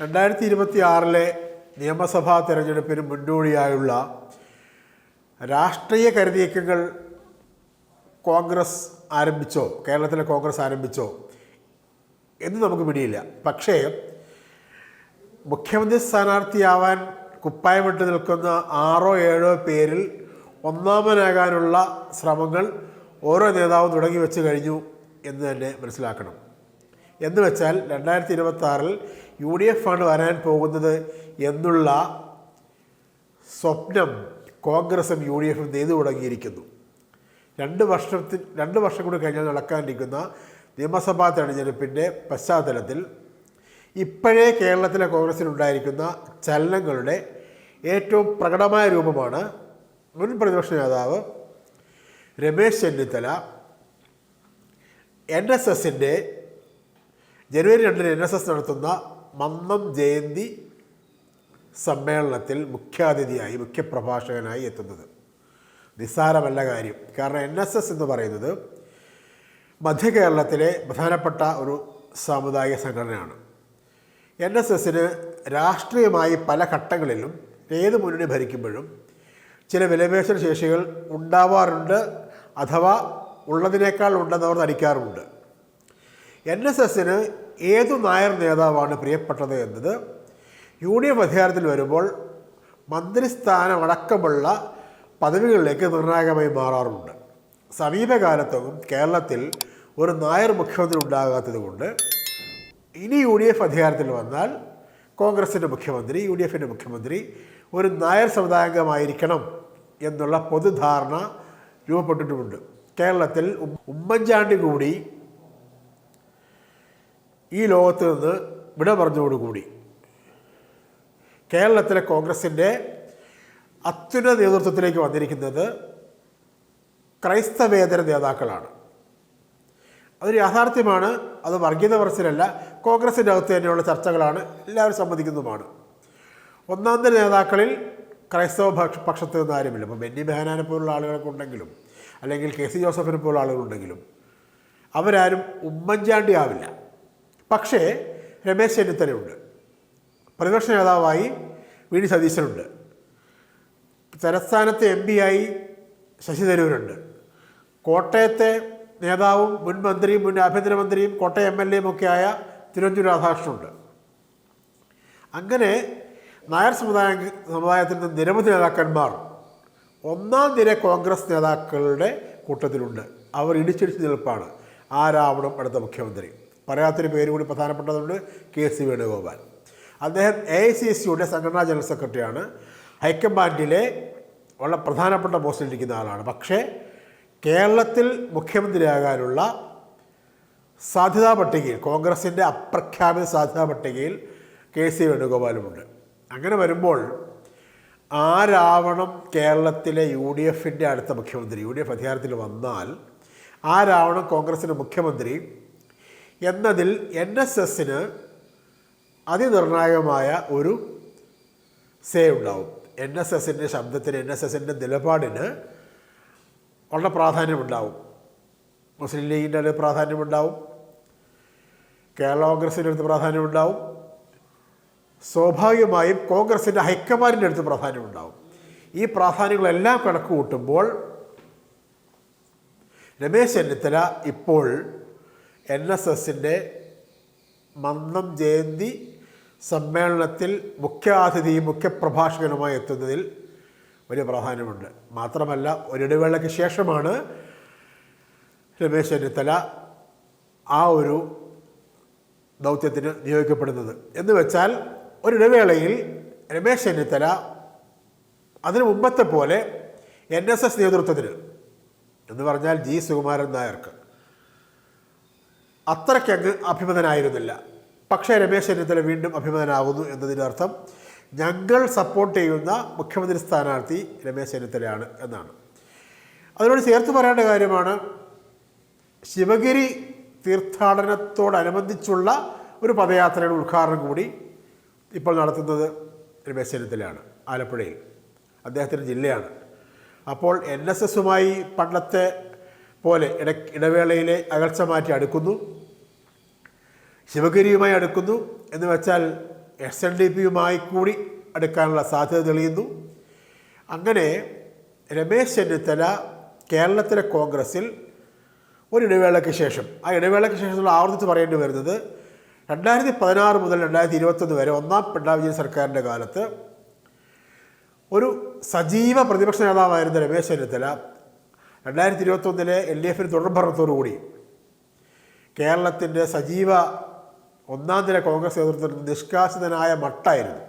രണ്ടായിരത്തി ഇരുപത്തി ആറിലെ നിയമസഭാ തെരഞ്ഞെടുപ്പിന് മുന്നോടിയായുള്ള രാഷ്ട്രീയ കരുതിയക്കങ്ങൾ കോൺഗ്രസ് ആരംഭിച്ചോ കേരളത്തിലെ കോൺഗ്രസ് ആരംഭിച്ചോ എന്ന് നമുക്ക് പിടിയില്ല. പക്ഷേ മുഖ്യമന്ത്രി സ്ഥാനാർത്ഥിയാവാൻ കുപ്പായമിട്ട് നിൽക്കുന്ന ആറോ ഏഴോ പേരിൽ ഒന്നാമനാകാനുള്ള ശ്രമങ്ങൾ ഓരോ നേതാവും തുടങ്ങി വെച്ച് കഴിഞ്ഞു എന്ന് തന്നെ മനസ്സിലാക്കണം. എന്ന് വെച്ചാൽ രണ്ടായിരത്തി ഇരുപത്തി ആറിൽ യു ഡി എഫ് ആണ് വരാൻ പോകുന്നത് എന്നുള്ള സ്വപ്നം കോൺഗ്രസും യു ഡി എഫും നെയ്തു തുടങ്ങിയിരിക്കുന്നു. രണ്ട് വർഷത്തിൽ രണ്ട് വർഷം കൂടി കഴിഞ്ഞാൽ നടക്കാനിരിക്കുന്ന നിയമസഭാ തെരഞ്ഞെടുപ്പിന്റെ പശ്ചാത്തലത്തിൽ ഇപ്പോഴേ കേരളത്തിലെ കോൺഗ്രസിലുണ്ടായിരിക്കുന്ന ചലനങ്ങളുടെ ഏറ്റവും പ്രകടമായ രൂപമാണ് മുൻ പ്രതിപക്ഷ നേതാവ് രമേശ് ചെന്നിത്തല എൻ എസ് എസിന്റെ ജനുവരി രണ്ടിന് എൻ എസ് എസ് നടത്തുന്ന മന്നം ജയന്തി സമ്മേളനത്തിൽ മുഖ്യാതിഥിയായി മുഖ്യപ്രഭാഷകനായി എത്തുന്നത്. നിസ്സാരമല്ല കാര്യം. കാരണം എൻ എസ് എസ് എന്ന് പറയുന്നത് മധ്യ കേരളത്തിലെ പ്രധാനപ്പെട്ട ഒരു സാമുദായിക സംഘടനയാണ്. എൻ എസ് എസിന് രാഷ്ട്രീയമായി പല ഘട്ടങ്ങളിലും ഏത് മുന്നണി ഭരിക്കുമ്പോഴും ചില വിലപേശന ശേഷികൾ ഉണ്ടാവാറുണ്ട് അഥവാ ഉള്ളതിനേക്കാൾ ഉണ്ടെന്നവർ നടിക്കാറുമുണ്ട് എൻ എസ് എസിന് ഏതു നായർ നേതാവാണ് പ്രിയപ്പെട്ടത് എന്നത് യു ഡി എഫ് അധികാരത്തിൽ വരുമ്പോൾ മന്ത്രിസ്ഥാനമടക്കമുള്ള പദവികളിലേക്ക് നിർണായകമായി മാറാറുണ്ട് സമീപകാലത്തും കേരളത്തിൽ ഒരു നായർ മുഖ്യമന്ത്രി ഉണ്ടാകാത്തത് കൊണ്ട് ഇനി യു ഡി എഫ് അധികാരത്തിൽ വന്നാൽ കോൺഗ്രസിന്റെ മുഖ്യമന്ത്രി യു ഡി എഫിന്റെ മുഖ്യമന്ത്രി ഒരു നായർ സമുദായംഗമായിരിക്കണം എന്നുള്ള പൊതുധാരണ രൂപപ്പെട്ടിട്ടുമുണ്ട്. കേരളത്തിൽ ഉമ്മൻചാണ്ടി കൂടി ഈ ലോകത്ത് നിന്ന് വിട പറഞ്ഞതോടുകൂടി കേരളത്തിലെ കോൺഗ്രസിന്റെ അത്യുന്നത നേതൃത്വത്തിലേക്ക് വന്നിരിക്കുന്നത് ക്രൈസ്തവേതര നേതാക്കളാണ്. അതൊരു യാഥാർത്ഥ്യമാണ് അത് വർഗീയത പറച്ചിലല്ല കോൺഗ്രസിന്റെ അകത്ത് തന്നെയുള്ള ചർച്ചകളാണ് എല്ലാവരും സമ്മതിക്കുന്നതുമാണ്. ഒന്നാം തര നേതാക്കളിൽ ക്രൈസ്തവ പക്ഷ പക്ഷത്ത് നിന്ന് ആരുമില്ല. ഇപ്പോൾ ബെന്നി ബെഹനാനെ പോലുള്ള ആളുകളൊക്കെ ഉണ്ടെങ്കിലും അല്ലെങ്കിൽ കെ സി ജോസഫിനെ പോലുള്ള ആളുകളുണ്ടെങ്കിലും അവരാരും ഉമ്മൻചാണ്ടി ആവില്ല. പക്ഷേ രമേശ് ചെന്നിത്തലയുണ്ട്. പ്രതിപക്ഷ നേതാവായി വി ഡി സതീശനുണ്ട്. തലസ്ഥാനത്തെ എം ആയി ശശി തരൂരുണ്ട്. കോട്ടയത്തെ നേതാവും മുൻ മന്ത്രിയും മുൻ ആഭ്യന്തരമന്ത്രിയും കോട്ടയം എം എൽ എയും ഒക്കെ ആയ തിരുവഞ്ചൂർ രാധാകൃഷ്ണനുണ്ട്. അങ്ങനെ നായർ സമുദായ സമുദായത്തിൽ നിന്ന് നിരവധി നേതാക്കന്മാർ ഒന്നാം നിര കോൺഗ്രസ് നേതാക്കളുടെ കൂട്ടത്തിലുണ്ട്. അവർ ഇടിച്ചിടിച്ച് നിൽപ്പാണ്. ആരാവണം അടുത്ത മുഖ്യമന്ത്രി. പറയാത്തൊരു പേര് കൂടി പ്രധാനപ്പെട്ടതുണ്ട് കെ സി വേണുഗോപാൽ. അദ്ദേഹം എ ഐ സി എസ് സിയുടെ സംഘടനാ ജനറൽ സെക്രട്ടറിയാണ്. ഹൈക്കമാൻഡിലെ ഉള്ള പ്രധാനപ്പെട്ട പോസ്റ്റിലിരിക്കുന്ന ആളാണ്. പക്ഷേ കേരളത്തിൽ മുഖ്യമന്ത്രിയാകാനുള്ള സാധ്യതാ പട്ടികയിൽ കോൺഗ്രസിന്റെ അപ്രഖ്യാപിത സാധ്യതാ പട്ടികയിൽ കെ സി വേണുഗോപാലുമുണ്ട്. അങ്ങനെ വരുമ്പോൾ ആരാവണം കേരളത്തിലെ യു ഡി എഫിന്റെ അടുത്ത മുഖ്യമന്ത്രി? യു ഡി എഫ് അധികാരത്തിൽ വന്നാൽ ആരാവണം കോൺഗ്രസിന്റെ മുഖ്യമന്ത്രി? എന്നതിൽ എൻ എസ് എസിന് അതിനിർണായകമായ ഒരു സേ ഉണ്ടാവും. എൻ എസ് എസിന്റെ ശബ്ദത്തിന് എൻ എസ് എസിന്റെ നിലപാടിന് വളരെ പ്രാധാന്യമുണ്ടാവും. മുസ്ലിം ലീഗിന്റെ അടുത്ത് പ്രാധാന്യമുണ്ടാവും. കേരള കോൺഗ്രസിന്റെ അടുത്ത് പ്രാധാന്യമുണ്ടാവും. സ്വാഭാവികമായും കോൺഗ്രസിന്റെ ഹൈക്കമാൻഡിന്റെ അടുത്ത് പ്രാധാന്യമുണ്ടാവും. ഈ പ്രാധാന്യങ്ങളെല്ലാം കണക്ക് കൂട്ടുമ്പോൾ രമേശ് ചെന്നിത്തല ഇപ്പോൾ എൻ എസ് എസിന്റെ മന്നം ജയന്തി സമ്മേളനത്തിൽ മുഖ്യാതിഥിയും മുഖ്യപ്രഭാഷകനുമായി എത്തുന്നതിൽ വലിയ പ്രാധാന്യമുണ്ട്. മാത്രമല്ല ഒരിടവേളയ്ക്ക് ശേഷമാണ് രമേശ് ചെന്നിത്തല ആ ഒരു ദൗത്യത്തിന് നിയോഗിക്കപ്പെടുന്നത്. എന്ന് വെച്ചാൽ ഒരിടവേളയിൽ രമേശ് ചെന്നിത്തല അതിനു മുമ്പത്തെ പോലെ എൻ എസ് എസ് നേതൃത്വത്തിന് എന്ന് പറഞ്ഞാൽ ജി സുകുമാരൻ നായർക്ക് അത്രയ്ക്കങ്ങ് അഭിമതനായിരുന്നില്ല. പക്ഷേ രമേശ് ചെന്നിത്തല വീണ്ടും അഭിമതനാകുന്നു എന്നതിന്റെ അർത്ഥം ഞങ്ങൾ സപ്പോർട്ട് ചെയ്യുന്ന മുഖ്യമന്ത്രി സ്ഥാനാർത്ഥി രമേശ് ചെന്നിത്തലയാണ് എന്നാണ്. അതിനോട് ചേർത്ത് പറയേണ്ട കാര്യമാണ് ശിവഗിരി തീർത്ഥാടനത്തോടനുബന്ധിച്ചുള്ള ഒരു പദയാത്രയുടെ ഉദ്ഘാടനം കൂടി ഇപ്പോൾ നടത്തുന്നത് രമേശ് ചെന്നിത്തലയാണ് ആലപ്പുഴയിൽ. അദ്ദേഹത്തിന്റെ ജില്ലയാണ്. അപ്പോൾ എൻ എസ് എസുമായി പണ്ടത്തെ പോലെ ഇട ഇടവേളയിലെ അകൽച്ച മാറ്റി അടുക്കുന്നു. ശിവഗിരിയുമായി അടുക്കുന്നു. എന്ന് വെച്ചാൽ എസ് എൻ ഡി പിയുമായി കൂടി അടുക്കാനുള്ള സാധ്യത തെളിയുന്നു. അങ്ങനെ രമേശ് ചെന്നിത്തല കേരളത്തിലെ കോൺഗ്രസിൽ ഒരു ഇടവേളയ്ക്ക് ശേഷം ആ ഇടവേളയ്ക്ക് ശേഷമുള്ള ആവർത്തിച്ച് പറയേണ്ടി വരുന്നത് രണ്ടായിരത്തി പതിനാറ് മുതൽ രണ്ടായിരത്തി ഇരുപത്തൊന്ന് വരെ ഒന്നാം പിണറായി വിജയൻ സർക്കാരിന്റെ കാലത്ത് ഒരു സജീവ പ്രതിപക്ഷ നേതാവായിരുന്ന രമേശ് ചെന്നിത്തല രണ്ടായിരത്തി ഇരുപത്തൊന്നിലെ എൽ ഡി എഫിന് തുടർഭരണത്തോടുകൂടി കേരളത്തിന്റെ സജീവ ഒന്നാം നില കോൺഗ്രസ് നേതൃത്വത്തിൽ നിഷ്കാസിതനായ മട്ടായിരുന്നു.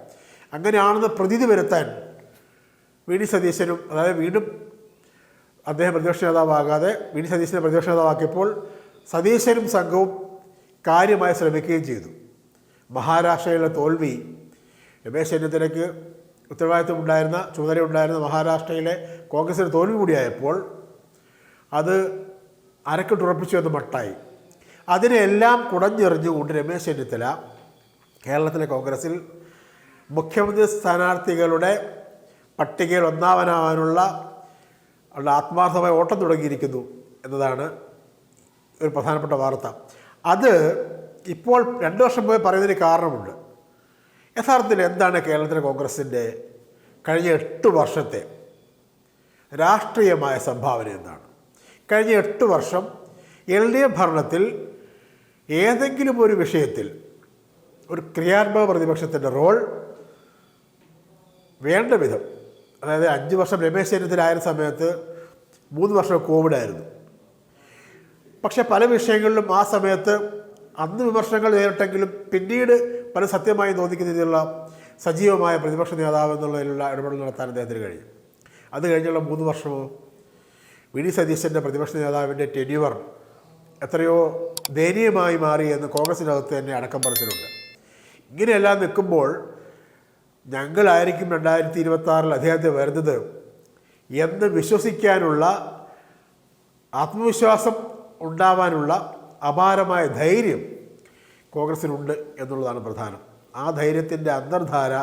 അങ്ങനെയാണെന്ന് പ്രതീതി വരുത്താൻ വി ഡി സതീശനും അതായത് വീണ്ടും അദ്ദേഹം പ്രതിപക്ഷ നേതാവാകാതെ വി ഡി സതീശനെ പ്രതിപക്ഷ നേതാവാക്കിയപ്പോൾ സതീശനും സംഘവും കാര്യമായി ശ്രമിക്കുകയും ചെയ്തു. മഹാരാഷ്ട്രയിലെ തോൽവി രമേശ് ചെന്നിത്തലയ്ക്ക് ഉത്തരവാദിത്വമുണ്ടായിരുന്ന ചുമതലയുണ്ടായിരുന്ന മഹാരാഷ്ട്രയിലെ കോൺഗ്രസിന് തോൽവി കൂടിയായപ്പോൾ അത് അരക്കിട്ടുറപ്പിച്ചു എന്ന് മട്ടായി. അതിനെല്ലാം കുടഞ്ഞെറിഞ്ഞുകൊണ്ട് രമേശ് ചെന്നിത്തല കേരളത്തിലെ കോൺഗ്രസിൽ മുഖ്യമന്ത്രി സ്ഥാനാർത്ഥികളുടെ പട്ടികയിൽ ഒന്നാമനാവാനുള്ള ആത്മാർത്ഥമായ ഓട്ടം തുടങ്ങിയിരിക്കുന്നു എന്നതാണ് ഒരു പ്രധാനപ്പെട്ട വാർത്ത. അത് ഇപ്പോൾ രണ്ട് വർഷം പോയി പറയുന്നതിന് കാരണമുണ്ട്. യഥാർത്ഥത്തിൽ എന്താണ് കേരളത്തിലെ കോൺഗ്രസിന്റെ കഴിഞ്ഞ എട്ട് വർഷത്തെ രാഷ്ട്രീയമായ സംഭാവന എന്താണ്? കഴിഞ്ഞ എട്ട് വർഷം എൽ ഡി എഫ് ഭരണത്തിൽ ഏതെങ്കിലും ഒരു വിഷയത്തിൽ ഒരു ക്രിയാത്മക പ്രതിപക്ഷത്തിന്റെ റോൾ വേണ്ട വിധം. അതായത് അഞ്ച് വർഷം രമേശ് ചെന്നിത്തലായിരുന്ന സമയത്ത് മൂന്ന് വർഷം കോവിഡായിരുന്നു പക്ഷേ പല വിഷയങ്ങളിലും ആ സമയത്ത് അന്ന് വിമർശനങ്ങൾ നേരിട്ടെങ്കിലും പിന്നീട് പല സത്യമായി തോന്നിക്കുന്ന രീതിയിലുള്ള സജീവമായ പ്രതിപക്ഷ നേതാവ് എന്നുള്ളതിലുള്ള ഇടപെടൽ നടത്താൻ അദ്ദേഹത്തിന് കഴിയും അത് കഴിഞ്ഞുള്ള മൂന്ന് വർഷമോ വി ഡി സതീശന്റെ പ്രതിപക്ഷ നേതാവിന്റെ ടെന്യൂവർ എത്രയോ ദയനീയമായി മാറി എന്ന് കോൺഗ്രസിനകത്ത് തന്നെ അടക്കം പറഞ്ഞിട്ടുണ്ട്. ഇങ്ങനെയെല്ലാം നിൽക്കുമ്പോൾ ഞങ്ങളായിരിക്കും രണ്ടായിരത്തി ഇരുപത്തി അദ്ദേഹത്തെ വരുന്നത് എന്ന് വിശ്വസിക്കാനുള്ള ആത്മവിശ്വാസം ഉണ്ടാവാനുള്ള അപാരമായ ധൈര്യം കോൺഗ്രസിനുണ്ട് എന്നുള്ളതാണ് പ്രധാനം. ആ ധൈര്യത്തിന്റെ അന്തർധാര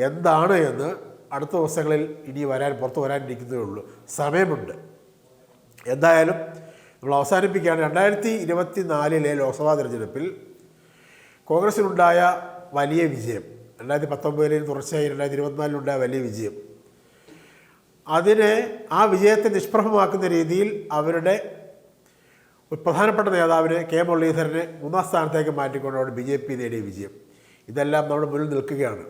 എന്താണ് എന്ന് അടുത്ത ദിവസങ്ങളിൽ ഇനി വരാൻ പുറത്തു വരാനിരിക്കുന്നതേ ഉള്ളൂ. സമയമുണ്ട്. എന്തായാലും നമ്മൾ അവസാനിപ്പിക്കുകയാണ്. രണ്ടായിരത്തി ഇരുപത്തി നാലിലെ ലോക്സഭാ തിരഞ്ഞെടുപ്പിൽ കോൺഗ്രസിനുണ്ടായ വലിയ വിജയം രണ്ടായിരത്തി പത്തൊമ്പതിലും തുടർച്ചയായി രണ്ടായിരത്തി ഇരുപത്തിനാലിലുണ്ടായ വലിയ വിജയം അതിനെ ആ വിജയത്തെ നിഷ്പ്രഭമാക്കുന്ന രീതിയിൽ അവരുടെ പ്രധാനപ്പെട്ട നേതാവിനെ കെ മുരളീധരനെ മൂന്നാം സ്ഥാനത്തേക്ക് മാറ്റിക്കൊണ്ടാണ് ബി ജെ പി നേടിയ വിജയം. ഇതെല്ലാം നമ്മുടെ മുന്നിൽ നിൽക്കുകയാണ്.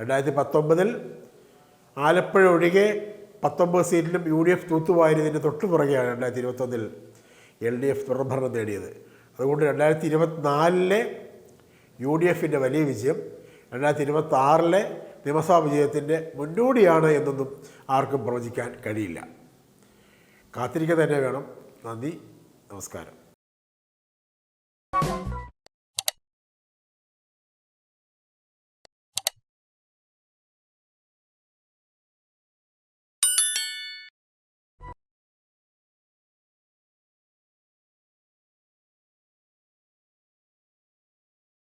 രണ്ടായിരത്തി പത്തൊമ്പതിൽ ആലപ്പുഴ ഒഴികെ പത്തൊമ്പത് സീറ്റിലും യു ഡി എഫ് തൂത്തുവായതിന് തൊട്ട് പുറകെയാണ് രണ്ടായിരത്തി ഇരുപത്തൊന്നിൽ എൽ ഡി എഫ് തുടർഭരണം നേടിയത്. അതുകൊണ്ട് രണ്ടായിരത്തി ഇരുപത്തിനാലിലെ യു ഡി എഫിന്റെ വലിയ വിജയം രണ്ടായിരത്തി ഇരുപത്തി ആറിലെ നിയമസഭാ വിജയത്തിന്റെ മുന്നോടിയാണ് എന്നൊന്നും ആർക്കും പ്രവചിക്കാൻ കഴിയില്ല. കാത്തിരിക്കുക തന്നെ വേണം. നന്ദി. നമസ്കാരം.